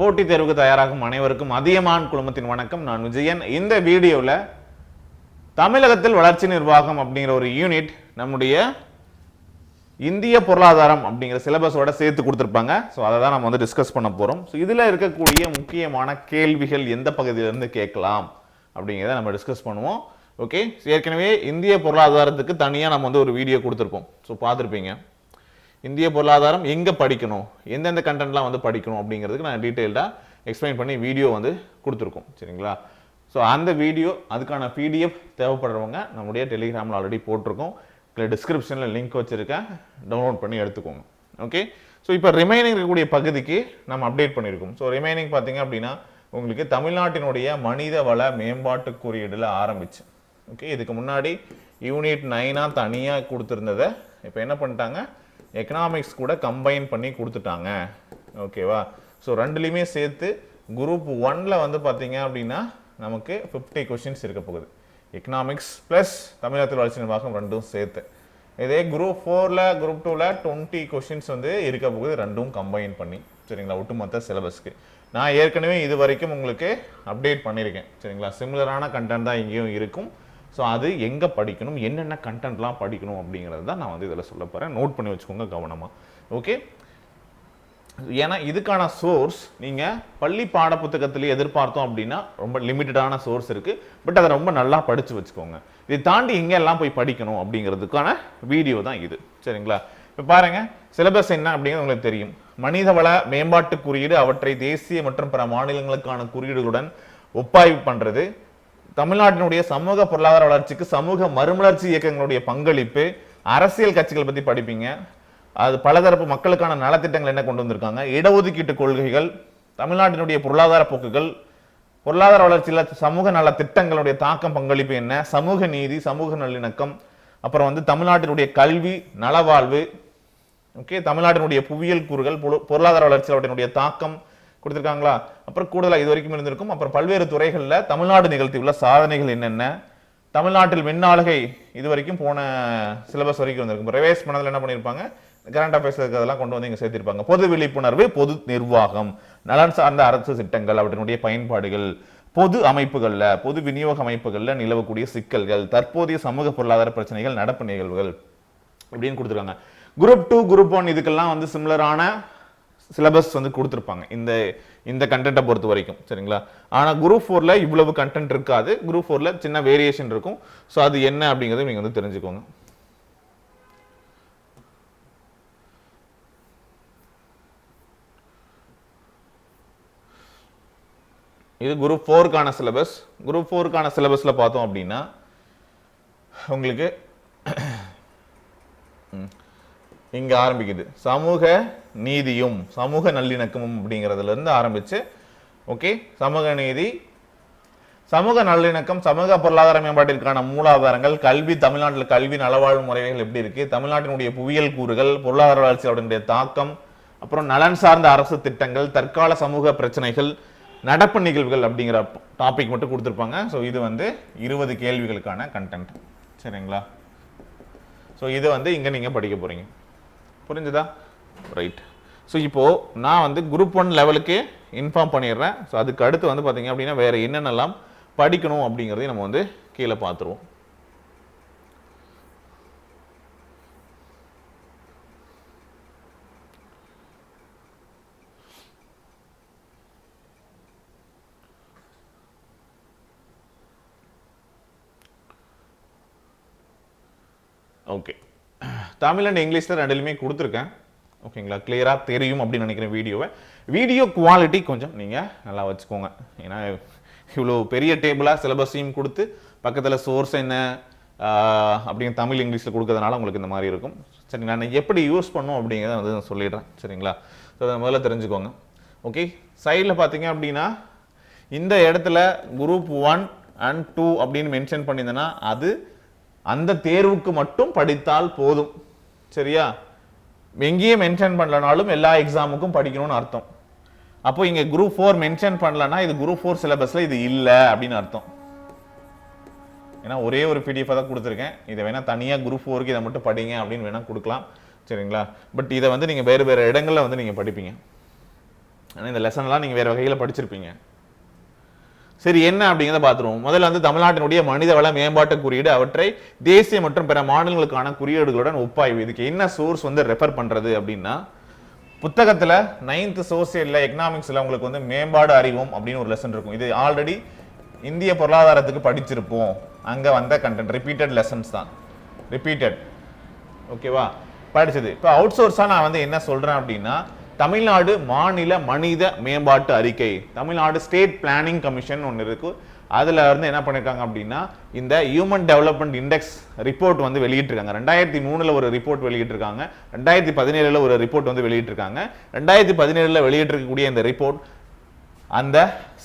போட்டித் தேர்வுக்கு தயாராகும் அனைவருக்கும் அதியமான் குழுமத்தின் வணக்கம். நான் விஜயன். இந்த வீடியோவில் தமிழகத்தில் வளர்ச்சி நிர்வாகம் அப்படிங்கிற ஒரு யூனிட் நம்முடைய இந்திய பொருளாதாரம் அப்படிங்கிற சிலபஸோட சேர்த்து கொடுத்துருப்பாங்க. ஸோ அதை தான் நம்ம வந்து டிஸ்கஸ் பண்ண போகிறோம் ஸோ இதில் இருக்கக்கூடிய முக்கியமான கேள்விகள் எந்த பகுதியிலேருந்து கேட்கலாம் அப்படிங்கிறத நம்ம டிஸ்கஸ் பண்ணுவோம். ஓகே ஏற்கனவே இந்திய பொருளாதாரத்துக்கு தனியாக நம்ம வந்து ஒரு வீடியோ கொடுத்துருப்போம். ஸோ பார்த்துருப்பீங்க. இந்திய பொருளாதாரம் எங்கே படிக்கணும்? எந்தெந்த கண்டென்ட்லாம் வந்து படிக்கணும் அப்படிங்கிறதுக்கு நான் டீட்டெயில்டாக எக்ஸ்பிளைன் பண்ணி வீடியோ வந்து கொடுத்துருக்கோம். சரிங்களா? ஸோ அந்த வீடியோ அதுக்கான பிடிஎஃப் தேவைப்படுறவங்க நம்முடைய டெலிகிராமில் ஆல்ரெடி போட்டிருக்கோம். இல்லை டிஸ்கிரிப்ஷனில் லிங்க் வச்சுருக்கேன். டவுன்லோட் பண்ணி எடுத்துக்கோங்க. ஓகே ஸோ இப்போ ரிமைனிங் இருக்கக்கூடிய பகுதிக்கு நம்ம அப்டேட் பண்ணியிருக்கோம். ஸோ ரிமைனிங் பார்த்தீங்க அப்படின்னா உங்களுக்கு தமிழ்நாட்டினுடைய மனித வள மேம்பாட்டு குறியீடுல ஆரம்பிச்சு. ஓகே இதுக்கு முன்னாடி யூனிட் நைனாக தனியாக கொடுத்துருந்ததை இப்போ என்ன பண்ணிட்டாங்க? எக்கனாமிக்ஸ் கூட கம்பைன் பண்ணி கொடுத்துட்டாங்க. ஓகேவா ஸோ ரெண்டுலேயுமே சேர்த்து குரூப் ஒனில் வந்து பார்த்தீங்க அப்படின்னா நமக்கு ஃபிஃப்டி கொஷின்ஸ் இருக்க போகுது. எக்கனாமிக்ஸ் ப்ளஸ் தமிழகத்தில் வளர்ச்சி நிர்வாகம் ரெண்டும் சேர்த்து. இதே குரூப் ஃபோரில் குரூப் டூவில் டுவெண்ட்டி கொஷின்ஸ் வந்து இருக்க போகுது ரெண்டும் கம்பைன் பண்ணி. சரிங்களா? ஒட்டுமொத்த சிலபஸ்க்கு நான் ஏற்கனவே இது வரைக்கும் உங்களுக்கு அப்டேட் பண்ணியிருக்கேன். சரிங்களா? சிமிலரான கண்டென்ட் தான் இங்கேயும் இருக்கும். ஸோ அது எங்கே படிக்கணும்? என்னென்ன கண்டென்ட்லாம் படிக்கணும் அப்படிங்கிறது தான் நான் வந்து இதில் சொல்ல போகிறேன் நோட் பண்ணி வச்சுக்கோங்க கவனமாக ஓகே ஏன்னா இதுக்கான சோர்ஸ் நீங்கள் பள்ளி பாட புத்தகத்திலே எதிர்பார்த்தோம் அப்படின்னா ரொம்ப லிமிட்டடான சோர்ஸ் இருக்குது பட் அதை ரொம்ப நல்லா படித்து வச்சுக்கோங்க. இதை தாண்டி எங்கெல்லாம் போய் படிக்கணும் அப்படிங்கிறதுக்கான வீடியோ தான் இது. சரிங்களா? இப்போ பாருங்க சிலபஸ் என்ன அப்படிங்கிறது உங்களுக்கு தெரியும். மனிதவள மேம்பாட்டு குறியீடு அவற்றை தேசிய மற்றும் பிற மாநிலங்களுக்கான குறியீடுகளுடன் ஒப்பாய்வு பண்ணுறது தமிழ்நாட்டினுடைய சமூக பொருளாதார வளர்ச்சிக்கு சமூக மறுமலர்ச்சி இயக்கங்களுடைய பங்களிப்பு அரசியல் கட்சிகள் பற்றி படிப்பீங்க. அது பலதரப்பு மக்களுக்கான நலத்திட்டங்கள் என்ன கொண்டு வந்திருக்காங்க? இடஒதுக்கீட்டு கொள்கைகள் தமிழ்நாட்டினுடைய பொருளாதார போக்குகள் பொருளாதார வளர்ச்சியில் சமூக நல திட்டங்களுடைய தாக்கம் பங்களிப்பு என்ன? சமூக நீதி சமூக நல்லிணக்கம் அப்புறம் வந்து தமிழ்நாட்டினுடைய கல்வி நலவாழ்வு ஓகே? தமிழ்நாட்டினுடைய புவியியல் கூறுகள் பொருளாதார வளர்ச்சியில் அவற்றினுடைய தாக்கம் கொடுத்துருக்காங்களா? அப்புறம் கூடுதலாக இது வரைக்கும் இருந்திருக்கும். அப்புறம் பல்வேறு துறைகளில் தமிழ்நாடு நிகழ்த்தியுள்ள சாதனைகள் என்னென்ன? தமிழ்நாட்டில் மின்னாளுகை இது வரைக்கும் போன சிலபஸ் வரைக்கும் வந்திருக்கும் ரிவைஸ் பண்ணதில் என்ன பண்ணியிருப்பாங்க? கரண்ட் அஃபேர்ஸ் இருக்கிறதெல்லாம் கொண்டு வந்து இங்கே சேர்த்திருப்பாங்க. பொது விழிப்புணர்வு பொது நிர்வாகம் நலன் சார்ந்த அரசு திட்டங்கள் அவற்றினுடைய பயன்பாடுகள் பொது அமைப்புகளில் பொது விநியோக அமைப்புகளில் நிலவக்கூடிய சிக்கல்கள் தற்போதைய சமூக பொருளாதார பிரச்சனைகள் நடப்பு நிகழ்வுகள் அப்படின்னு கொடுத்துருக்காங்க. குரூப் டூ குரூப் ஒன் இதுக்கெல்லாம் வந்து சிமிலரான சிலபஸ் வந்து கொடுத்துருப்பாங்க. இந்த இந்த கண்டென்ட்டை பொறுத்த வரைக்கும். சரிங்களா? ஆனால் குரூப் ஃபோரில் இவ்வளவு கண்டென்ட் இருக்காது. குரூப் ஃபோரில் சின்ன வேரியேஷன் இருக்கும். ஸோ அது என்ன அப்படிங்கிறத நீங்கள் வந்து தெரிஞ்சுக்கோங்க. இது குரூப் ஃபோருக்கான சிலபஸ் குரூப் ஃபோருக்கான சிலபஸில் பார்த்தோம் அப்படின்னா உங்களுக்கு இங்கே இங்க ஆரம்பிக்குது. சமூக நீதியும் சமூக நல்லிணக்கமும் அப்படிங்கிறதுலேருந்து ஆரம்பித்து ஓகே சமூக நீதி சமூக நல்லிணக்கம் சமூக பொருளாதார மேம்பாட்டிற்கான மூலாதாரங்கள் கல்வி தமிழ்நாட்டில் கல்வி நலவாழ்வு முறைகள் எப்படி இருக்குது தமிழ்நாட்டினுடைய புவியியல் கூறுகள் பொருளாதார வளர்ச்சி அவருடைய தாக்கம் அப்புறம் நலன் சார்ந்த அரசு திட்டங்கள் தற்கால சமூக பிரச்சனைகள் நடப்பு நிகழ்வுகள் அப்படிங்கிற டாபிக் மட்டும் கொடுத்துருப்பாங்க. ஸோ இது வந்து இருபது கேள்விகளுக்கான கண்டென்ட் சரிங்களா? ஸோ இது வந்து இங்கே நீங்கள் படிக்க போகிறீங்க புரிஞ்சுதா? ரைட் ஸோ இப்போது நான் வந்து குரூப் ஒன் லெவலுக்கு இன்ஃபார்ம் பண்ணிடுறேன். ஸோ அதுக்கு அடுத்து வந்து பார்த்திங்க அப்படின்னா வேறு என்னென்னலாம் படிக்கணும் அப்படிங்கிறதையும் நம்ம வந்து கீழே பார்த்துருவோம் ஓகே தமிழ் அண்ட் இங்கிலீஷில் ரெண்டுலையுமே கொடுத்துருக்கேன். ஓகேங்களா கிளியராக தெரியும் அப்படின்னு நினைக்கிறேன் வீடியோவை வீடியோ குவாலிட்டி கொஞ்சம் நீங்கள் நல்லா வச்சுக்கோங்க. ஏன்னா இவ்வளோ பெரிய டேபிளாக சிலபஸையும் கொடுத்து பக்கத்தில் சோர்ஸ் என்ன அப்படின்னு தமிழ் இங்கிலீஷில் கொடுக்கறதுனால உங்களுக்கு இந்த மாதிரி இருக்கும். சரி நான் எப்படி யூஸ் பண்ணும் அப்படிங்கிறத வந்து நான் சொல்லிடுறேன். சரிங்களா? ஸோ அதை முதல்ல தெரிஞ்சுக்கோங்க. ஓகே சைடில் பார்த்தீங்க அப்படின்னா இந்த இடத்துல குரூப் ஒன் அண்ட் டூ அப்படின்னு மென்ஷன் பண்ணியிருந்தேன்னா அது அந்த தேர்வுக்கு மட்டும் படித்தால் போதும். சரியா? எங்கேயும் மென்ஷன் பண்ணலனாலும் எல்லா எக்ஸாமுக்கும் படிக்கணும்னு அர்த்தம். அப்போ இங்க குரூப் ஃபோர் மென்ஷன் பண்ணலன்னா இது குரூப் ஃபோர் சிலபஸ்ல இது இல்லை அப்படின்னு அர்த்தம். ஏன்னா ஒரே ஒரு பிடிஎஃப் தான் கொடுத்துருக்கேன். இதை வேணா தனியாக குரூப் ஃபோருக்கு இதை மட்டும் படிங்க அப்படின்னு வேணா கொடுக்கலாம். சரிங்களா? பட் இதை வந்து நீங்க வேறு வேறு இடங்களில் வந்து நீங்க படிப்பீங்க. ஆனால் இந்த லெசன்லாம் நீங்கள் வேறு வகையில் படிச்சிருப்பீங்க. சரி என்ன அப்படிங்கிறத பார்த்துருவோம். முதல்ல வந்து தமிழ்நாட்டினுடைய மனித வள மேம்பாட்டு குறியீடு அவற்றை தேசிய மற்றும் பிற மாநிலங்களுக்கான குறியீடுகளுடன் ஒப்பாய்வு. இதுக்கு என்ன சோர்ஸ் வந்து ரெஃபர் பண்ணுறது அப்படின்னா புத்தகத்தில் நைன்த் சோசியல்ல எக்கனாமிக்ஸில் உங்களுக்கு வந்து மேம்பாடு அறிவோம் அப்படின்னு ஒரு லெசன் இருக்கும். இது ஆல்ரெடி இந்திய பொருளாதாரத்துக்கு படிச்சிருப்போம். அங்கே வந்த கண்டென்ட் ரிப்பீட்டட் லெசன்ஸ் தான். ரிப்பீட்டட் ஓகேவா படிச்சது. இப்போ அவுட் சோர்ஸாக நான் வந்து என்ன சொல்கிறேன் அப்படின்னா தமிழ்நாடு மாநில மனித மேம்பாட்டு அறிக்கை. தமிழ்நாடு ஸ்டேட் பிளானிங் கமிஷன் ஒன்று இருக்கு. அதில் இருந்து என்ன பண்ணியிருக்காங்க அப்படின்னா இந்த ஹியூமன் டெவலப்மெண்ட் இண்டெக்ஸ் ரிப்போர்ட் வந்து வெளியிட்டிருக்காங்க. ரெண்டாயிரத்தி மூணில் ஒரு ரிப்போர்ட் வெளியிட்டிருக்காங்க. ரெண்டாயிரத்தி பதினேழில் ஒரு ரிப்போர்ட் வந்து வெளியிட்டிருக்காங்க. ரெண்டாயிரத்தி பதினேழில் வெளியிட்டிருக்கக்கூடிய இந்த ரிப்போர்ட் அந்த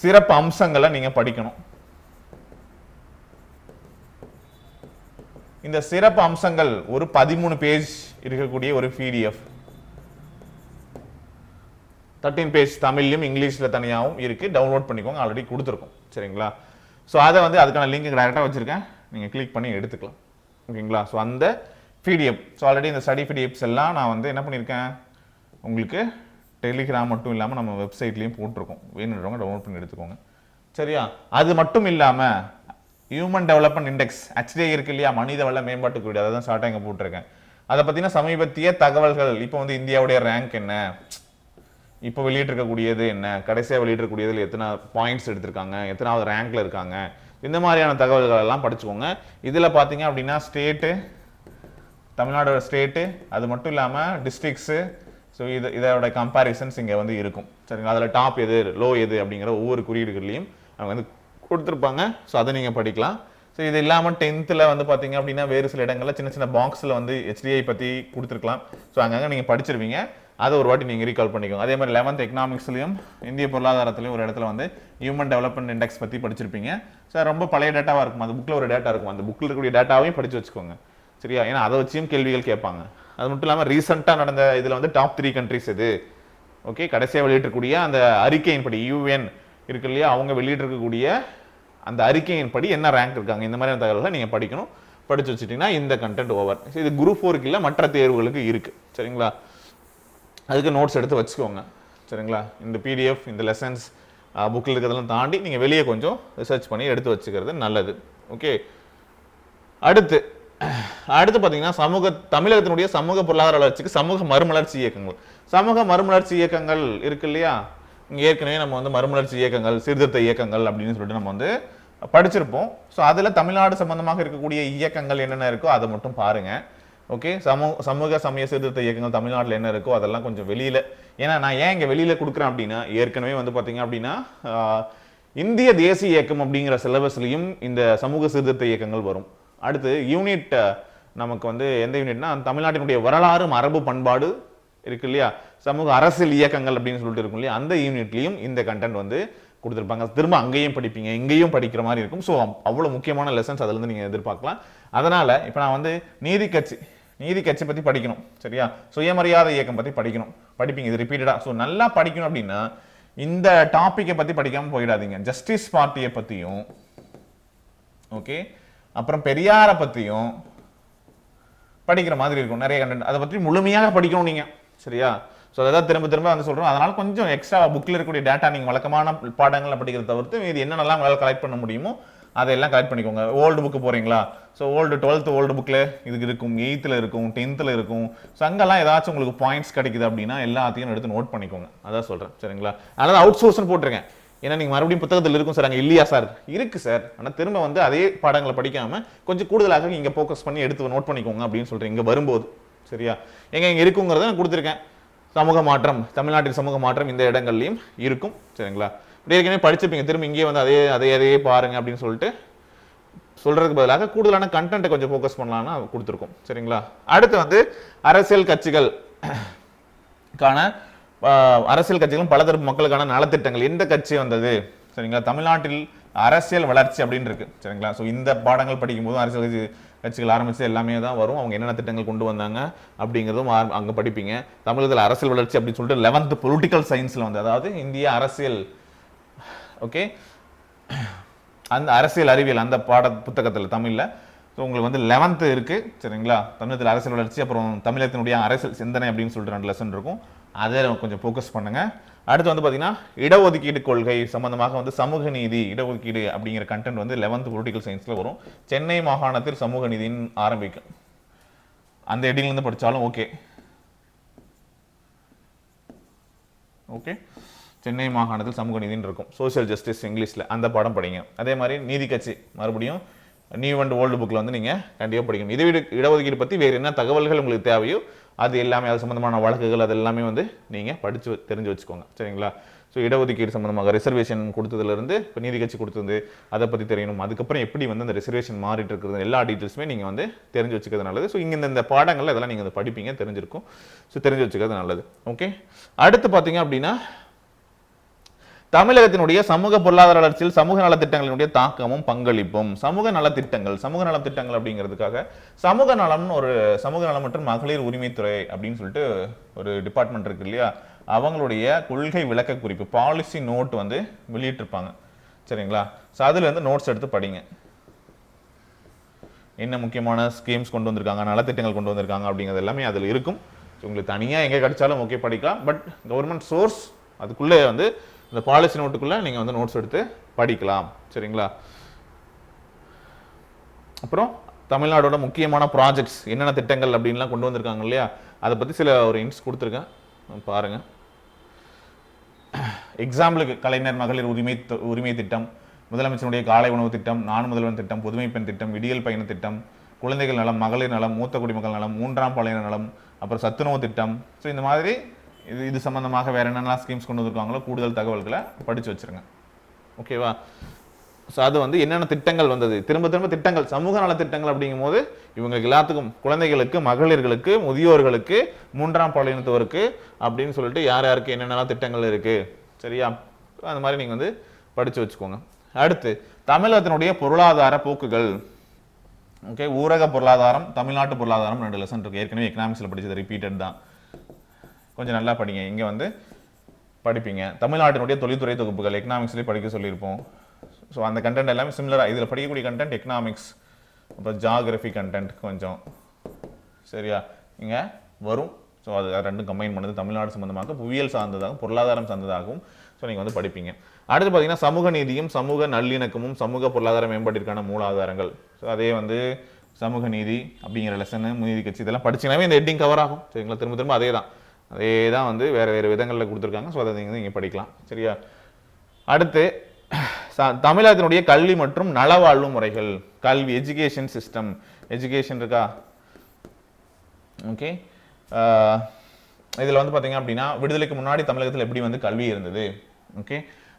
சிறப்பு அம்சங்களை நீங்கள் படிக்கணும். இந்த சிறப்பு அம்சங்கள் ஒரு பதிமூணு பேஜ் இருக்கக்கூடிய ஒரு பிடிஎஃப் தேர்ட்டீன் பேஜ் தமிழ்லையும் இங்கிலீஷில் தனியாகவும் இருக்குது டவுன்லோட் பண்ணிக்கோங்க. ஆல்ரெடி கொடுத்துருக்கோம். சரிங்களா? ஸோ அதை வந்து அதுக்கான லிங்க் டேரெக்டாக வச்சுருக்கேன். நீங்கள் கிளிக் பண்ணி எடுத்துக்கலாம். ஓகேங்களா? ஸோ அந்த பிடிஎஃப் ஸோ ஆல்ரெடி இந்த ஸ்டடி பிடிஎஃப்ஸ் எல்லாம் நான் வந்து என்ன பண்ணியிருக்கேன்? உங்களுக்கு டெலிகிராம் மட்டும் இல்லாமல் நம்ம வெப்சைட்லேயும் போட்டிருக்கோம். வேணுன்றவங்க டவுன்லோட் பண்ணி எடுத்துக்கோங்க. சரியா? அது மட்டும் இல்லாமல் ஹியூமன் டெவலப்மெண்ட் இண்டெக்ஸ் ஹெச்டிஐ இருக்கு இல்லையா? மனித வள மேம்பாட்டு குறியீடு. அதை தான் ஷார்ட்டாக இங்கே போட்டிருக்கேன். அதை பற்றின சமீபத்திய தகவல்கள் இப்போ வந்து இந்தியாவுடைய ரேங்க் என்ன? இப்போ வெளியிட்டிருக்கக்கூடியது என்ன? கடைசியாக வெளியிட்டிருக்கக்கூடியதில் எத்தனை பாயிண்ட்ஸ் எடுத்திருக்காங்க? எத்தனாவது ரேங்க்ல இருக்காங்க? இந்த மாதிரியான தகவல்கள் எல்லாம் படிச்சுக்கோங்க. இதில் பார்த்தீங்க அப்படின்னா ஸ்டேட்டு தமிழ்நாடோட ஸ்டேட்டு அது மட்டும் இல்லாமல் டிஸ்ட்ரிக்ஸு ஸோ இது இதோட கம்பேரிசன்ஸ் இங்கே வந்து இருக்கும். சரிங்களா? அதில் டாப் எது லோ எது அப்படிங்கிற ஒவ்வொரு குறியீடுகள்லையும் அவங்க வந்து கொடுத்துருப்பாங்க. ஸோ அதை நீங்கள் படிக்கலாம். ஸோ இது இல்லாமல் டென்த்தில் வந்து பார்த்தீங்க அப்படின்னா வேறு சில இடங்களில் சின்ன சின்ன பாக்ஸில் வந்து ஹெச்டிஐ பற்றி கொடுத்துருக்கலாம். ஸோ அங்கங்கே நீங்கள் படிச்சிருவீங்க. அதை ஒரு வாட்டி நீங்கள் ரீகால் பண்ணிக்கோங்க. அதே மாதிரி லெவன்த் எக்கனாமிக்ஸ்லையும் இந்திய பொருளாதாரத்துலையும் ஒரு இடத்துல வந்து ஹியூமன் டெவலப்மெண்ட் இண்டெக்ஸ் பற்றி படிச்சிருப்பீங்க. சார் ரொம்ப பழைய டேட்டாவாக இருக்கும். அந்த புக்கில் ஒரு டேட்டா இருக்கும். அந்த புக்கில் இருக்கக்கூடிய டேட்டாவையும் படித்து வச்சுக்கோங்க. சரியா? ஏன்னா அதை வச்சியும் கேள்விகள் கேட்பாங்க. அது மட்டும் இல்லாமல் ரீசெண்டாக நடந்த இதில் வந்து டாப் த்ரீ கண்ட்ரிஸ் இது ஓகே கடைசியாக வெளியிட்டிருக்கக்கூடிய அந்த அறிக்கையின்படி யூஎன் இருக்கு இல்லையா? அவங்க வெளியிட்டிருக்கக்கூடிய அந்த அறிக்கையின்படி என்ன ரேங்க் இருக்காங்க? இந்த மாதிரியான தகவல்களை நீங்கள் படிக்கணும். படித்து வச்சுட்டிங்கன்னா இந்த கண்டென்ட் ஓவர் இது குரூப் ஃபோருக்கு இல்லை மற்ற தேர்வுகளுக்கு இருக்கு. சரிங்களா? அதுக்கு நோட்ஸ் எடுத்து வச்சுக்கோங்க. சரிங்களா? இந்த பிடிஎஃப் இந்த லெசன்ஸ் புக்கில் இருக்கிறதெல்லாம் தாண்டி நீங்கள் வெளியே கொஞ்சம் ரிசர்ச் பண்ணி எடுத்து வச்சுக்கிறது நல்லது. ஓகே அடுத்து அடுத்து பார்த்தீங்கன்னா சமூக தமிழகத்தினுடைய சமூக பொருளாதார வளர்ச்சிக்கு சமூக மறுமலர்ச்சி இயக்கங்கள். சமூக மறுமலர்ச்சி இயக்கங்கள் இருக்கு இல்லையா? இங்கே ஏற்கனவே நம்ம வந்து மறுமலர்ச்சி இயக்கங்கள் சீர்திருத்த இயக்கங்கள் அப்படின்னு சொல்லிட்டு நம்ம வந்து படிச்சிருப்போம். ஸோ அதில் தமிழ்நாடு சம்பந்தமாக இருக்கக்கூடிய இயக்கங்கள் என்னென்ன இருக்கோ அதை மட்டும் பாருங்கள் ஓகே சமூக சமூக சமய சீர்திருத்த இயக்கங்கள் தமிழ்நாட்டில் என்ன இருக்கோ அதெல்லாம் கொஞ்சம் வெளியில். ஏன்னா நான் ஏன் இங்கே வெளியில் கொடுக்குறேன் அப்படின்னா ஏற்கனவே வந்து பார்த்தீங்க அப்படின்னா இந்திய தேசிய இயக்கம் அப்படிங்கிற சிலபஸ்லையும் இந்த சமூக சீர்திருத்த இயக்கங்கள் வரும். அடுத்து யூனிட் நமக்கு வந்து எந்த யூனிட்னா தமிழ்நாட்டினுடைய வரலாறு மரபு பண்பாடு இருக்கு இல்லையா? சமூக அரசியல் இயக்கங்கள் அப்படின்னு சொல்லிட்டு இருக்கும் இல்லையா? அந்த யூனிட்லையும் இந்த கண்டென்ட் வந்து கொடுத்துருப்பாங்க. திரும்ப அங்கேயும் படிப்பீங்க இங்கேயும் படிக்கிற மாதிரி இருக்கும். ஸோ அவ்வளோ முக்கியமான லெசன்ஸ் அதுலேருந்து நீங்கள் எதிர்பார்க்கலாம். அதனால் இப்போ நான் வந்து நீதி கட்சி நீதி கட்சி பற்றி படிக்கணும் சரியா? சுயமரியாதை இயக்கம் பற்றி படிக்கணும். படிப்பீங்க இது ரிப்பீட்டடாக ஸோ நல்லா படிக்கணும் அப்படின்னா இந்த டாப்பிக்கை பற்றி படிக்காமல் போயிடாதீங்க. ஜஸ்டிஸ் பார்ட்டியை பற்றியும் ஓகே அப்புறம் பெரியாரை பற்றியும் படிக்கிற மாதிரி இருக்கும். நிறைய கண்டென்ட் அதை பற்றி முழுமையாக படிக்கணும் நீங்கள் சரியா? ஸோ அதான் திரும்ப திரும்ப வந்து சொல்கிறோம் அதனால் கொஞ்சம் எக்ஸ்ட்ரா புக்கில் இருக்கக்கூடிய டேட்டா நீங்கள் வழக்கமான பாடங்களை படிக்கிறத தவிர்த்து இது என்னென்னலாம் உங்களால் கலெக்ட் பண்ண முடியுமோ அதையெல்லாம் கலெக்ட் பண்ணிக்கோங்க. ஓல்டு புக்கு போகிறீங்களா ஸோ ஓல்டு டுவெல்த் ஓல்டு புக்கில் இதுக்கு இருக்கும் எயித்தில் இருக்கும் டென்த்தில் இருக்கும். ஸோ அங்கெல்லாம் ஏதாச்சும் உங்களுக்கு பாயிண்ட்ஸ் கிடைக்குது அப்படின்னா எல்லாத்தையும் எடுத்து நோட் பண்ணிக்கோங்க. அதான் சொல்கிறேன் சரிங்களா? அதனால் அவுட் சோர்ஸ்னு போட்டிருக்கேன். ஏன்னா நீங்கள் மறுபடியும் புத்தகத்தில் இருக்கும் சார் அங்கே இல்லையா சார்? இருக்கு சார். ஆனால் திரும்ப வந்து அதே பாடங்களை படிக்காமல் கொஞ்சம் கூடுதலாக இங்கே ஃபோக்கஸ் பண்ணி எடுத்து நோட் பண்ணிக்கோங்க அப்படின்னு சொல்கிறேன் இங்கே வரும்போது. சரியா? எங்கே இங்கே இருக்குங்கிறத நான் கொடுத்துருக்கேன். சமூக மாற்றம் தமிழ்நாட்டில் சமூக மாற்றம் இந்த இடங்கள்லையும் இருக்கும். சரிங்களா? இப்படி ஏற்கனவே படிச்சிருப்பீங்க. திரும்ப இங்கேயே வந்து அதே அதே அதையே பாருங்க அப்படின்னு சொல்லிட்டு சொல்றதுக்கு பதிலாக கூடுதலான கண்டென்ட்டை கொஞ்சம் ஃபோக்கஸ் பண்ணலான்னு கொடுத்துருக்கோம். சரிங்களா? அடுத்து வந்து அரசியல் கட்சிகள் கான அரசியல் கட்சிகளும் பலதரப்பு மக்களுக்கான நலத்திட்டங்கள். எந்த கட்சி வந்தது? சரிங்களா? தமிழ்நாட்டில் அரசியல் வளர்ச்சி அப்படின்னு இருக்கு. சரிங்களா? ஸோ இந்த பாடங்கள் படிக்கும்போது அரசியல் கட்சி கட்சிகள் ஆரம்பித்து எல்லாமே தான் வரும். அவங்க என்னென்ன திட்டங்கள் கொண்டு வந்தாங்க அப்படிங்கிறதும் அங்கே படிப்பீங்க. தமிழகத்தில் அரசியல் வளர்ச்சி அப்படின்னு சொல்லிட்டு லெவன்த் பொலிட்டிக்கல் சயின்ஸில் வந்து அதாவது இந்திய அரசியல் ஓகே அந்த அரசியல் அறிவியல் அந்த பாட புத்தகத்தில் தமிழில். ஸோ உங்களுக்கு வந்து லெவன்த்து இருக்குது சரிங்களா? தமிழகத்தில் அரசியல் வளர்ச்சி அப்புறம் தமிழகத்தினுடைய அரசியல் சிந்தனை அப்படின்னு சொல்லிட்டு ரெண்டு லெசன் இருக்கும். அதை கொஞ்சம் ஃபோக்கஸ் பண்ணுங்கள் அடுத்து வந்து பார்த்தீங்கன்னா இடஒதுக்கீடு கொள்கை சம்பந்தமாக வந்து சமூக நீதி இடஒதுக்கீடு அப்படிங்கிற கண்டென்ட் வந்து லெவன்த் பொலிட்டிக்கல் சயின்ஸில் வரும். சென்னை மாகாணத்தில் சமூக நீதின்னு ஆரம்பிக்கும். அந்த ஹெட்டிங்லேருந்து படித்தாலும் ஓகே ஓகே சென்னை மாகாணத்தில் சமூக நீதின்னு இருக்கும். சோஷியல் ஜஸ்டிஸ் இங்கிலீஷில் அந்த பாடம் படிங்க. அதே மாதிரி நீதி கட்சி மறுபடியும் நியூ அண்ட் ஓல்டு புக்கில் வந்து நீங்கள் கண்டிப்பாக படிக்கணும். இதை விட இடஒதுக்கீடு பற்றி வேறு என்ன தகவல்கள் உங்களுக்கு தேவையோ அது எல்லாமே அது சம்மந்தமான வழக்குகள் அது எல்லாமே வந்து நீங்கள் படித்து தெரிஞ்சு வச்சுக்கோங்க. சரிங்களா? ஸோ இடஒதுக்கீடு சம்மந்தமாக ரிசர்வேஷன் கொடுத்ததுலேருந்து இப்போ நீதி கட்சி கொடுத்தது அதை பற்றி தெரியணும். அதுக்கப்புறம் எப்படி வந்து அந்த ரிசர்வேஷன் மாறிட்டு இருக்கிறது எல்லா டீட்டெயில்ஸுமே நீங்கள் வந்து தெரிஞ்சு வச்சுக்கிறது நல்லது. ஸோ இங்கே இந்த பாடங்கள் இதெல்லாம் நீங்கள் வந்து படிப்பீங்க தெரிஞ்சிருக்கும். ஸோ தெரிஞ்சு வச்சுக்கிறது நல்லது. ஓகே அடுத்து பார்த்தீங்க அப்படின்னா தமிழகத்தினுடைய சமூக பொருளாதார வளர்ச்சியில் சமூக நலத்திட்டங்களினுடைய தாக்கமும் பங்களிப்பும். சமூக நலத்திட்டங்கள் சமூக நலத்திட்டங்கள் அப்படிங்கிறதுக்காக சமூக நலம்னு ஒரு சமூக நலம் மற்றும் மகளிர் உரிமைத்துறை அப்படின்னு சொல்லிட்டு ஒரு டிபார்ட்மெண்ட் இருக்கு இல்லையா? அவங்களுடைய கொள்கை விளக்க குறிப்பு பாலிசி நோட் வந்து வெளியிட்டிருப்பாங்க. சரிங்களா? ஸோ அதில் வந்து நோட்ஸ் எடுத்து படிங்க. என்ன முக்கியமான ஸ்கீம்ஸ் கொண்டு வந்திருக்காங்க நலத்திட்டங்கள் கொண்டு வந்திருக்காங்க அப்படிங்கிறது எல்லாமே அதில் இருக்கும். ஸோ உங்களுக்கு தனியாக எங்கே கிடைச்சாலும் ஓகே படிக்கலாம். பட் கவர்மெண்ட் சோர்ஸ் அதுக்குள்ளே வந்து இந்த பாலிசி நோட்டுக்குள்ளே நீங்கள் வந்து நோட்ஸ் எடுத்து படிக்கலாம். சரிங்களா? அப்புறம் தமிழ்நாடோட முக்கியமான ப்ராஜெக்ட்ஸ் என்னென்ன திட்டங்கள் அப்படின்லாம் கொண்டு வந்திருக்காங்க இல்லையா? அதை பற்றி சில ஒரு இன்ஸ் கொடுத்துருக்கேன். பாருங்க. எக்ஸாம்பிளுக்கு கலைஞர் மகளிர் உரிமை உரிமை திட்டம் முதலமைச்சருடைய காலை உணவு திட்டம் நான் முதல்வன் திட்டம் புதுமை பெண் திட்டம் விடியல் பயண திட்டம் குழந்தைகள் நலம் மகளிர் நலம் மூத்த குடிமக்கள் நலம் மூன்றாம் பாலின நலம் அப்புறம் சத்துணவு திட்டம். ஸோ இந்த மாதிரி இது இது சம்மந்தமாக வேறு என்னென்னலாம் ஸ்கீம்ஸ் கொண்டு வந்திருக்காங்களோ கூடுதல் தகவல்களை படித்து வச்சிருங்க. ஓகேவா ஸோ அது வந்து என்னென்ன திட்டங்கள் வந்தது? திரும்ப திரும்ப திட்டங்கள் சமூக நல திட்டங்கள் அப்படிங்கும்போது இவங்களுக்கு எல்லாத்துக்கும் குழந்தைகளுக்கு மகளிர்களுக்கு முதியோர்களுக்கு மூன்றாம் பாலினத்தவருக்கு அப்படின்னு சொல்லிட்டு யார் யாருக்கு என்னென்னலாம் திட்டங்கள் இருக்குது சரியா? அந்த மாதிரி நீங்கள் வந்து படித்து வச்சுக்கோங்க. அடுத்து தமிழகத்தினுடைய பொருளாதார போக்குகள். ஓகே ஊரக பொருளாதாரம் தமிழ்நாட்டு பொருளாதாரம் ரெண்டு லெசன் இருக்குது ஏற்கனவே எக்கனாமிக்ஸில் படித்தது ரிப்பீட்டட் தான். கொஞ்சம் நல்லா படிங்க. இங்கே வந்து படிப்பீங்க. தமிழ்நாட்டினுடைய தொழில்துறை தொகுப்புகள் எக்கனாமிக்ஸ்லேயே படிக்க சொல்லியிருப்போம். ஸோ அந்த கண்டென்ட் எல்லாமே சிமிலராக இதில் படிக்கக்கூடிய கண்டென்ட் எக்கனாமிக்ஸ் அப்புறம் ஜாகிரஃபி கண்டென்ட் கொஞ்சம். சரியா? இங்கே வரும். ஸோ அது ரெண்டும் கம்பைன் பண்ணது தமிழ்நாடு சம்மந்தமாக புவியியல் சார்ந்ததாகவும் பொருளாதாரம் சார்ந்ததாகவும் ஸோ நீங்கள் வந்து படிப்பீங்க. அடுத்து பார்த்தீங்கன்னா சமூக நீதியும் சமூக நல்லிணக்கமும் சமூக பொருளாதார மேம்பாட்டிற்கான மூலாதாரங்கள். ஸோ அதே வந்து சமூக நீதி அப்படிங்கிற லெசனு நீதி கட்சி இதெல்லாம் படிச்சிங்கனாவே இந்த ஹெட்டிங் கவர் ஆகும். சரிங்களா? திரும்ப திரும்ப அதே தான் அதே தான் வந்து வேறு வேறு விதங்களில் கொடுத்துருக்காங்க. ஸோ அதை நீங்கள் நீங்கள் படிக்கலாம். சரியா? அடுத்து தமிழகத்தினுடைய கல்வி மற்றும் நலவாழ்வு முறைகள் கல்வி எஜுகேஷன் சிஸ்டம் எஜுகேஷன் இருக்கா? ஓகே இதில் வந்து பார்த்தீங்க அப்படின்னா விடுதலைக்கு முன்னாடி தமிழகத்தில் எப்படி வந்து கல்வி இருந்தது? ஓகே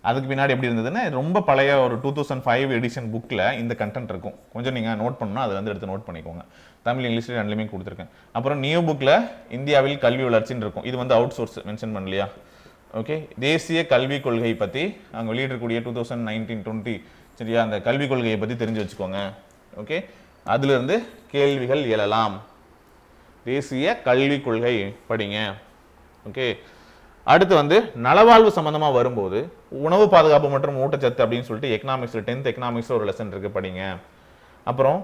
அதுக்கு பின்னாடி எப்படி இருந்ததுன்னா ரொம்ப பழைய ஒரு டூ தௌசண்ட் ஃபைவ் எடிஷன் புக்கில் இந்த கண்டென்ட் இருக்கும். கொஞ்சம் நீங்கள் நோட் பண்ணணும் அதை வந்து எடுத்து நோட் பண்ணிக்கோங்க. தமிழ் இங்கிலீஷ் ரெண்டுமே கொடுத்துருக்கேன். அப்புறம் நியூ புக்கில் இந்தியாவில் கல்வி வளர்ச்சின்னு இருக்கும். இது வந்து அவுட் சோர்ஸ் மென்ஷன் பண்ணலையா? ஓகே தேசிய கல்விக் கொள்கை பற்றி அங்கே வெளியிடக்கூடிய டூ தௌசண்ட் நைன்டீன் டுவெண்ட்டி சரியா? அந்த கல்விக் கொள்கையை பற்றி தெரிஞ்சு வச்சுக்கோங்க. ஓகே அதிலிருந்து கேள்விகள் எழலாம். தேசிய கல்விக் கொள்கை படிங்க. ஓகே அடுத்து வந்து நலவாழ்வு சம்மந்தமாக வரும்போது உணவு பாதுகாப்பு மற்றும் ஊட்டச்சத்து அப்படின்னு சொல்லிட்டு எக்கனாமிக்ஸ் டென்த் எக்கனாமிக்ஸில் ஒரு லெசன் இருக்கு படிங்க. அப்புறம்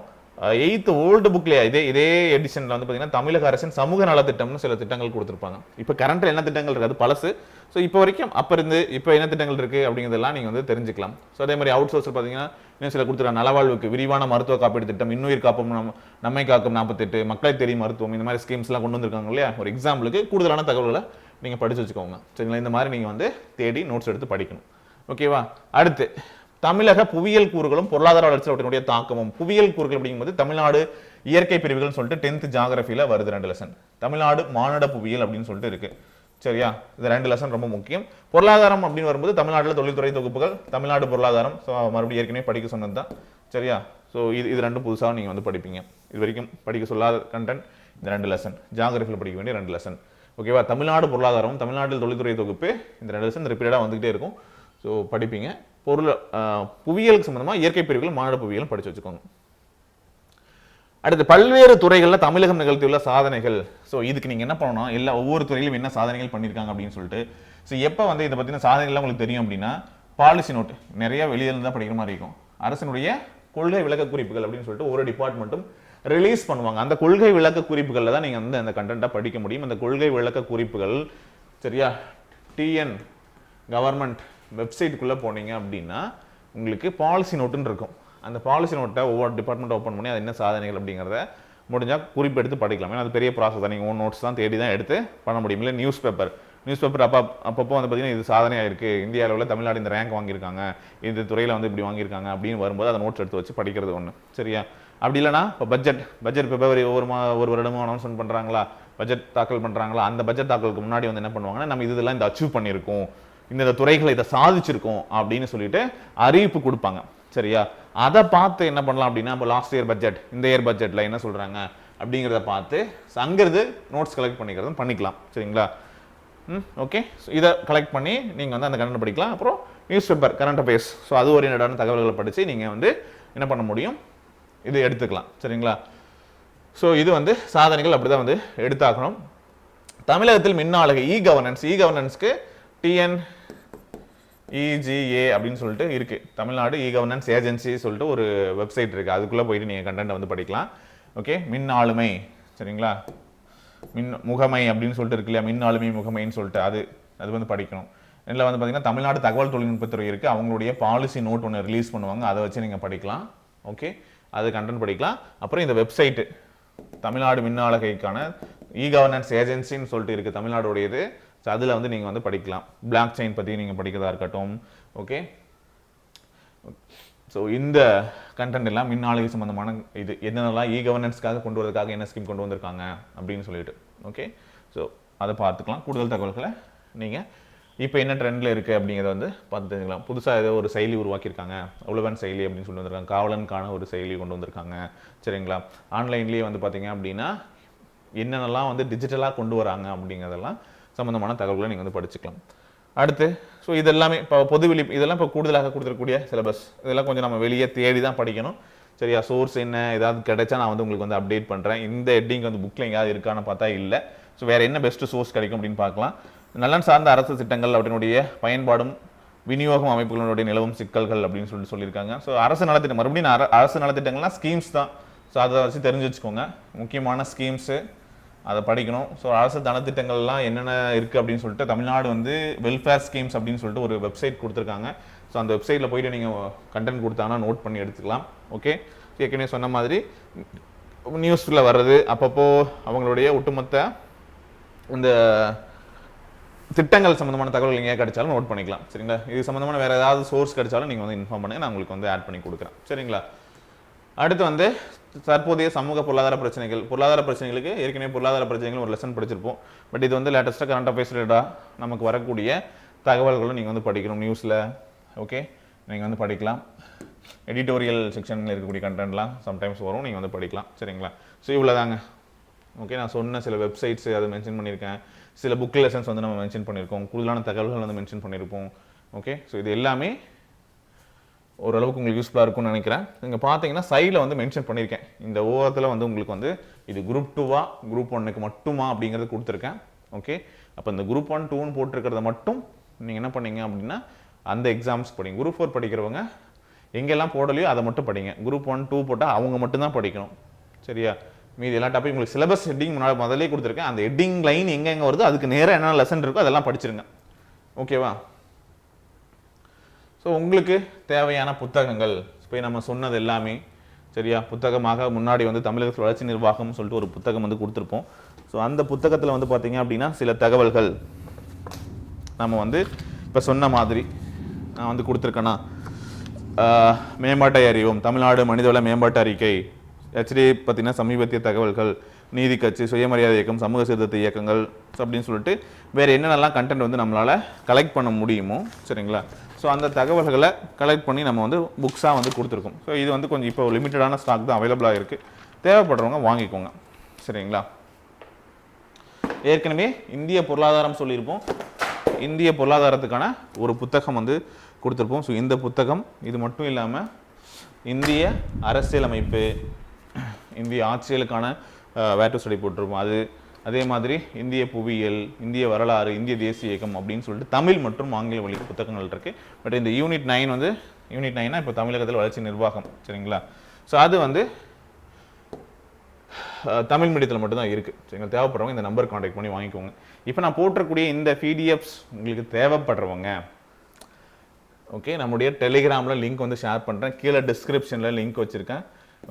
எயித்து ஓல்டு புக்லேயே இதே இதே எடிஷனில் வந்து பார்த்தீங்கன்னா தமிழக அரசின் சமூக நலத்திட்டம்னு சில திட்டங்கள் கொடுத்துருப்பாங்க. இப்போ கரண்ட்டில் என்ன திட்டங்கள் இருக்குது அது பழசு. ஸோ இப்போ வரைக்கும் அப்போ இருந்து இப்போ என்ன திட்டங்கள் இருக்குது அப்படிங்கிறதெல்லாம் நீங்கள் வந்து தெரிஞ்சுக்கலாம். ஸோ அதே மாதிரி அவுட் சோர்ஸில் பார்த்தீங்கன்னா இன்னும் சில கொடுத்துருக்காங்க. நலவாழ்வுக்கு விரிவான மருத்துவ காப்பீடு திட்டம் இன்னுயிர் காப்போம் நம்ம நம்மை காக்கும் நாற்பத்தெட்டு மக்களை தெரியும் மருத்துவம் இந்த மாதிரி ஸ்கீம்ஸ்லாம் கொண்டு வந்திருக்காங்க இல்லையா? ஒரு எக்ஸாம்பிளுக்கு கூடுதலான தகவல்களை நீங்கள் படித்து வச்சுக்கோங்க. சரிங்களா? இந்த மாதிரி நீங்கள் வந்து தேடி நோட்ஸ் எடுத்து படிக்கணும். ஓகேவா அடுத்து தமிழக புவியியல் கூறுகளும் பொருளாதார வளர்ச்சியினுடைய தாக்கமும். புவியியல் கூறுகள் அப்படிங்கும்போது தமிழ்நாடு இயற்கை பிரிவுகள்னு சொல்லிட்டு டென்த் ஜாகிரபியில் வருது ரெண்டு லெசன் தமிழ்நாடு மானட புவியியல் அப்படின்னு சொல்லிட்டு இருக்கு. சரியா? இது ரெண்டு லெசன் ரொம்ப முக்கியம். பொருளாதாரம் அப்படின்னு வரும்போது தமிழ்நாட்டில் தொழில்துறை தொகுப்புகள் தமிழ்நாடு பொருளாதாரம். ஸோ மறுபடியும் ஏற்கனவே படிக்க சொன்னது தான் சரியா? ஸோ இது இது ரெண்டும் புதுசாக நீங்கள் வந்து படிப்பீங்க. இது வரைக்கும் படிக்க சொல்லாத கண்டென்ட் இந்த ரெண்டு லெசன் ஜாகிரபியில் படிக்க வேண்டிய ரெண்டு லெசன் ஓகேவா தமிழ்நாடு பொருளாதாரம் தமிழ்நாட்டில் தொழில்துறை தொகுப்பு இந்த ரெண்டு இந்த ரிப்பீட்டடாக வந்துகிட்டே இருக்கும். ஸோ படிப்பீங்க. பொருள் புவியியலுக்கு சம்மந்தமாக இயற்கை பிரிவுகள் மாநில புவியியலும் படிச்சு வச்சுக்கோங்க. அடுத்து பல்வேறு துறைகளில் தமிழகம் நிகழ்த்தியுள்ள சாதனைகள். ஸோ இதுக்கு நீங்கள் என்ன பண்ணணும்? எல்லா ஒவ்வொரு துறையிலும் என்ன சாதனைகள் பண்ணியிருக்காங்க அப்படின்னு சொல்லிட்டு. ஸோ எப்போ வந்து இதை பற்றின சாதனைகள்லாம் உங்களுக்கு தெரியும் அப்படின்னா பாலிசி நோட் நிறைய வெளியில இருந்து தான் படிக்கிற மாதிரி இருக்கும். அரசனுடைய கொள்கை விளக்க குறிப்புகள் அப்படின்னு சொல்லிட்டு ஒரு டிபார்ட்மெண்ட்டும் ரிலீஸ் பண்ணுவாங்க. அந்த கொள்கை விளக்க குறிப்புகளில் தான் நீங்கள் வந்து அந்த கண்டென்ட்டாக படிக்க முடியும். அந்த கொள்கை விளக்க குறிப்புகள் சரியா? டிஎன் கவர்மெண்ட் வெப்சைட்டுக்குள்ளே போனீங்க அப்படின்னா உங்களுக்கு பாலிசி நோட்டுன்னு இருக்கும். அந்த பாலிசி நோட்டை ஒவ்வொரு டிபார்ட்மெண்ட் ஓப்பன் பண்ணி அது என்ன சாதனைகள் அப்படிங்கிறத முடிஞ்சால் குறிப்பெடுத்து படிக்கலாம். ஏன்னா அது பெரிய ப்ராசஸ் தான். நீங்கள் ஓன் நோட்ஸ் தான் தேடி தான் எடுத்து பண்ண முடியும். இல்லை நியூஸ் பேப்பர் நியூஸ் பேப்பர் அப்போ அப்பப்போ வந்து பார்த்தீங்கன்னா இது சாதனையாக இருக்குது இந்திய அளவில் தமிழ்நாடு இந்த ரேங்க் வாங்கியிருக்காங்க. இந்த துறையில் வந்து இப்படி வாங்கியிருக்காங்க அப்படின்னு வரும்போது அதை நோட்ஸ் எடுத்து வச்சு படிக்கிறது ஒன்று சரியா? அப்படி இல்லைனா இப்போ பட்ஜெட் பட்ஜெட் பிப்ரவரி ஒவ்வொரு மா ஒரு வருடமும் அனௌன்ஸ்மெண்ட் பண்ணுறாங்களா பட்ஜெட் தாக்கல் பண்ணுறாங்களா அந்த பட்ஜெட் தாக்கலுக்கு முன்னாடி வந்து என்ன பண்ணுவாங்கன்னா நம்ம இதெல்லாம் இந்த அச்சீவ் பண்ணியிருக்கோம். இந்த இந்த துறைகளை இதை சாதிச்சிருக்கோம் அப்படின்னு சொல்லிட்டு அறிவிப்பு கொடுப்பாங்க. சரியா? அதை பார்த்து என்ன பண்ணலாம் அப்படின்னா இப்போ லாஸ்ட் இயர் பட்ஜெட் இந்த இயர் பட்ஜெட்டில் என்ன சொல்கிறாங்க அப்படிங்கிறத பார்த்து அங்கிருந்து நோட்ஸ் கலெக்ட் பண்ணிக்கிறதும் பண்ணிக்கலாம். சரிங்களா? ம் ஓகே ஸோ இதை கலெக்ட் பண்ணி நீங்கள் வந்து அந்த கரண்ட் படிக்கலாம். அப்புறம் newspaper current affairs so அது ஓரியன்டான தகவல்களை படித்து நீங்கள் வந்து என்ன பண்ண முடியும்? இது எடுத்துக்கலாம். சரிங்களா? ஸோ இது வந்து சாதனைகள் அப்படி தான் வந்து எடுத்தாக்கணும் தமிழகத்தில் மின்னாளுகை இ கவர்னன்ஸ் இ கவர்னன்ஸ்க்கு டிஎன் இஜிஏ அப்படின்னு சொல்லிட்டு இருக்குது தமிழ்நாடு இ கவர்னன்ஸ் ஏஜென்சி சொல்லிட்டு ஒரு வெப்சைட் இருக்குது அதுக்குள்ளே போயிட்டு நீங்கள் கண்டென்ட் வந்து படிக்கலாம். ஓகே மின் ஆளுமை சரிங்களா? மின் முகமை அப்படின்னு சொல்லிட்டு இருக்கு இல்லையா? மின் ஆளுமை முகமைன்னு சொல்லிட்டு அது அது வந்து படிக்கணும். இதில் வந்து பார்த்தீங்கன்னா தமிழ்நாடு தகவல் தொழில்நுட்பத்துறை இருக்குது அவங்களுடைய பாலிசி நோட் ஒன்று ரிலீஸ் பண்ணுவாங்க. அதை வச்சு நீங்கள் படிக்கலாம். ஓகே அது கண்டென்ட் படிக்கலாம். அப்புறம் இந்த வெப்சைட்டு தமிழ்நாடு மின்னாளகைக்கான இ கவர்னன்ஸ் ஏஜென்சின்னு சொல்லிட்டு இருக்குது தமிழ்நாடுடையது. ஸோ அதில் வந்து நீங்கள் வந்து படிக்கலாம். பிளாக் செயின் பற்றி நீங்கள் படிக்கிறதா இருக்கட்டும். ஓகே ஸோ இந்த கண்டென்ட் எல்லாம் மின்னாளுகை சம்மந்தமான இது என்னென்னலாம் இ கவர்னன்ஸ்க்காக கொண்டு வரதுக்காக என்ன ஸ்கீம் கொண்டு வந்திருக்காங்க அப்படின்னு சொல்லிட்டு. ஓகே ஸோ அதை பார்த்துக்கலாம். கூடுதல் தகவல்களை நீங்கள் இப்போ என்ன ட்ரெண்டில் இருக்குது அப்படிங்கிறத வந்து பார்த்து தெரிஞ்சுக்கலாம் புதுசாக ஏதோ ஒரு செயலி உருவாக்கியிருக்காங்க. உழவன் செயலி அப்படின்னு சொல்லி வந்திருக்காங்க. காவலனுக்கான ஒரு செயலி கொண்டு வந்திருக்காங்க. சரிங்களா? ஆன்லைன்லேயே வந்து பார்த்தீங்க அப்படின்னா என்னென்னலாம் வந்து டிஜிட்டலாக கொண்டு வராங்க அப்படிங்கிறதெல்லாம் சம்மந்தமான தகவல்களை நீங்கள் வந்து படிச்சுக்கலாம். அடுத்து ஸோ இதெல்லாமே இப்போ பொது இதெல்லாம் இப்போ கூடுதலாக கொடுத்துருக்கக்கூடிய சிலபஸ் இதெல்லாம் கொஞ்சம் நம்ம வெளியே தேடி தான் படிக்கணும். சரியா? சோர்ஸ் என்ன ஏதாவது கிடைச்சா நான் வந்து உங்களுக்கு வந்து அப்டேட் பண்ணுறேன் இந்த ஹெட்டிங் வந்து புக்கில் எங்கேயாவது இருக்கான்னு பார்த்தா இல்லை. ஸோ வேறு என்ன பெஸ்ட்டு சோர்ஸ் கிடைக்கும் அப்படின்னு பார்க்கலாம். நலன் சார்ந்த அரசு திட்டங்கள் அவற்றினுடைய பயன்பாடும் விநியோகம் அமைப்புகளுடைய நிலவும் சிக்கல்கள் அப்படின்னு சொல்லிட்டு சொல்லியிருக்காங்க. ஸோ அரசு நலத்திட்டம் மறுபடியும் அரசு நலத்திட்டங்கள்லாம் ஸ்கீம்ஸ் தான். ஸோ அதை வச்சு தெரிஞ்சு வச்சுக்கோங்க முக்கியமான ஸ்கீம்ஸு அதை படிக்கணும். ஸோ அரசு நலத்திட்டங்கள்லாம் என்னென்ன இருக்குது அப்படின்னு சொல்லிட்டு தமிழ்நாடு வந்து வெல்ஃபேர் ஸ்கீம்ஸ் அப்படின்னு சொல்லிட்டு ஒரு வெப்சைட் கொடுத்துருக்காங்க. ஸோ அந்த வெப்சைட்டில் போயிட்டு நீங்கள் கண்டென்ட் கொடுத்தாங்கன்னா நோட் பண்ணி எடுத்துக்கலாம். ஓகே ஏற்கனவே சொன்ன மாதிரி நியூஸில் வர்றது அப்பப்போ அவங்களுடைய ஒட்டுமொத்த இந்த திட்டங்கள் சம்மந்தமான தகவல் எங்கேயா கிடைச்சாலும் நோட் பண்ணிக்கலாம். சரிங்களா? இது சம்மந்தமான வேறு ஏதாவது சோர்ஸ் கிடைச்சாலும் நீங்கள் வந்து இன்ஃபார்ம் பண்ணி நான் உங்களுக்கு வந்து ஆட் பண்ணி கொடுக்குறேன். சரிங்களா? அடுத்து வந்து தற்போதைய சமூக பொருளாதார பிரச்சனைகள். பொருளாதார பிரச்சனைகளுக்கு ஏற்கனவே பொருளாதார பிரச்சனைகள் ஒரு லெசன் படிச்சிருப்போம். பட் இது வந்து லேட்டஸ்ட்டாக கரண்ட் அஃபேர்ஸ் ரிலேட்டாக நமக்கு வரக்கூடிய தகவல்களும் நீங்கள் வந்து படிக்கணும் நியூஸில் ஓகே நீங்கள் வந்து படிக்கலாம். எடிட்டோரியல் செக்ஷனில் இருக்கக்கூடிய கண்டென்ட்லாம் சம்டைம்ஸ் வரும். நீங்கள் வந்து படிக்கலாம். சரிங்களா? ஸோ இவ்வளோதாங்க ஓகே நான் சொன்ன சில வெப்சைட்ஸ் அதை மென்ஷன் பண்ணியிருக்கேன். சில புக் லெசன்ஸ் வந்து நம்ம மென்ஷன் பண்ணியிருக்கோம். கூடுதலான தகவல்கள் வந்து மென்ஷன் பண்ணியிருப்போம். ஓகே ஸோ இது எல்லாமே ஓரளவுக்கு உங்களுக்கு யூஸ்ஃபுல்லாக இருக்கும்னு நினைக்கிறேன். நீங்கள் பார்த்தீங்கன்னா சைடில் வந்து மென்ஷன் பண்ணியிருக்கேன். இந்த ஓரத்தில் வந்து உங்களுக்கு வந்து இது குரூப் டூவா குரூப் ஒன்னுக்கு மட்டுமா அப்படிங்கிறது கொடுத்துருக்கேன். ஓகே அப்போ இந்த குரூப் ஒன் டூன்னு போட்டிருக்கிறத மட்டும் நீங்கள் என்ன பண்ணீங்க அப்படின்னா அந்த எக்ஸாம்ஸ் படிங்க. குரூப் ஃபோர் படிக்கிறவங்க எங்கெல்லாம் போடலையோ அதை மட்டும் படிங்க. குரூப் ஒன் டூ போட்டால் அவங்க மட்டும்தான் படிக்கணும். சரியா? மீதி எல்லா டாபிக் உங்களுக்கு சிலபஸ் ஹெட்டிங் முன்னாடி முதல்லே கொடுத்துருக்கேன். அந்த ஹெட்டிங் லைன் எங்கெங்கே வருதோ அதுக்கு நேராக என்ன லெசன் இருக்கோ அதெல்லாம் படிச்சிருங்க. ஓகேவா ஸோ உங்களுக்கு தேவையான புத்தகங்கள். இப்போ நம்ம சொன்னது எல்லாமே சரியா? புத்தகமாக முன்னாடி வந்து தமிழக வளர்ச்சி நிர்வாகம் சொல்லிட்டு ஒரு புத்தகம் வந்து கொடுத்துருப்போம். ஸோ அந்த புத்தகத்தில் வந்து பார்த்தீங்க அப்படின்னா சில தகவல்கள். நம்ம வந்து இப்போ சொன்ன மாதிரி நான் வந்து கொடுத்துருக்கேன்னா மேம்பாட்டை அறிவோம். தமிழ்நாடு மனிதவள மேம்பாட்டு அறிக்கை. ஹெச்டிஏ பார்த்திங்கன்னா சமீபத்திய தகவல்கள் நீதி கட்சி சுயமரியாதை இயக்கம் சமூக சீர்திருத்த இயக்கங்கள் அப்படின்னு சொல்லிட்டு வேறு என்னென்னலாம் கண்டென்ட் வந்து நம்மளால் கலெக்ட் பண்ண முடியுமோ சரிங்களா? ஸோ அந்த தகவல்களை கலெக்ட் பண்ணி நம்ம வந்து புக்ஸாக வந்து கொடுத்துருக்கோம். ஸோ இது வந்து கொஞ்சம் இப்போ லிமிட்டடான ஸ்டாக் தான் அவைலபிளாக இருக்குது தேவைப்படுறவங்க வாங்கிக்கோங்க சரிங்களா? ஏற்கனவே இந்திய பொருளாதாரம் சொல்லியிருப்போம். இந்திய பொருளாதாரத்துக்கான ஒரு புத்தகம் வந்து கொடுத்துருப்போம். ஸோ இந்த புத்தகம் இது மட்டும் இல்லாமல் இந்திய அரசியலமைப்பு இந்திய ஆட்சியலுக்கான வேட்டு ஸ்டடி போட்டிருப்போம் அது அதே மாதிரி இந்திய புவியியல் இந்திய வரலாறு இந்திய தேசிய இயக்கம் அப்படின்னு சொல்லிட்டு தமிழ் மற்றும் ஆங்கில வழி புத்தகங்கள் இருக்குது பட் இந்த யூனிட் நைன் வந்து யூனிட் நைனா இப்போ தமிழகத்தில் வளர்ச்சி நிர்வாகம் சரிங்களா? ஸோ அது வந்து தமிழ் மீடியத்தில் மட்டும்தான் இருக்குது சரிங்களா தேவைப்படுறவங்க இந்த நம்பர் காண்டாக்ட் பண்ணி வாங்கிக்கோங்க. இப்போ நான் போட்டிருக்கக்கூடிய இந்த பிடிஎஃப்ஸ் உங்களுக்கு தேவைப்படுறவங்க ஓகே நம்முடைய டெலிகிராமில் லிங்க் வந்து ஷேர் பண்ணுறேன் கீழே டிஸ்கிரிப்ஷனில் லிங்க் வச்சுருக்கேன்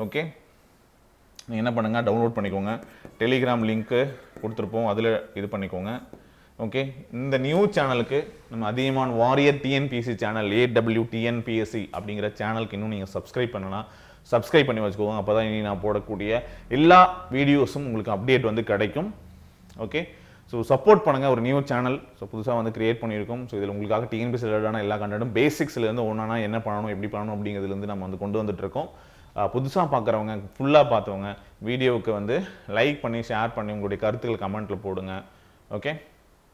ஓகே நீங்கள் என்ன பண்ணுங்கள் டவுன்லோட் பண்ணிக்கோங்க. டெலிகிராம் லிங்க்கு கொடுத்துருப்போம் அதில் இது பண்ணிக்கோங்க. ஓகே இந்த நியூ சேனலுக்கு நம்ம அதிகமான warrior TNPSC channel AW TNPSC அப்படிங்கிற சேனலுக்கு இன்னும் நீங்கள் சப்ஸ்கிரைப் பண்ணலாம் சப்ஸ்கிரைப் பண்ணி வச்சுக்கோங்க. அப்போ தான் இனி நான் போடக்கூடிய எல்லா வீடியோஸும் உங்களுக்கு அப்டேட் வந்து கிடைக்கும். ஓகே ஸோ சப்போர்ட் பண்ணுங்கள் ஒரு நியூ சேனல் ஸோ புதுசாக வந்து கிரியேட் பண்ணியிருக்கோம். ஸோ இதில் உங்களுக்காக டிஎன்பிஎஸ் ரிலேட்டடான எல்லா கண்டென்ட்டும் பேசிக்ஸ்லேருந்து ஒன்றா என்ன பண்ணணும் எப்படி பண்ணணும் அப்படிங்கிறதுலேருந்து நம்ம வந்து கொண்டு வந்துட்டுருக்கோம் புதுசாக பார்க்குறவங்க ஃபுல்லாக பார்த்தவங்க வீடியோவுக்கு வந்து லைக் பண்ணி ஷேர் பண்ணி உங்களுடைய கருத்துக்கள் கமெண்ட்டில் போடுங்க. Okay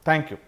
thank you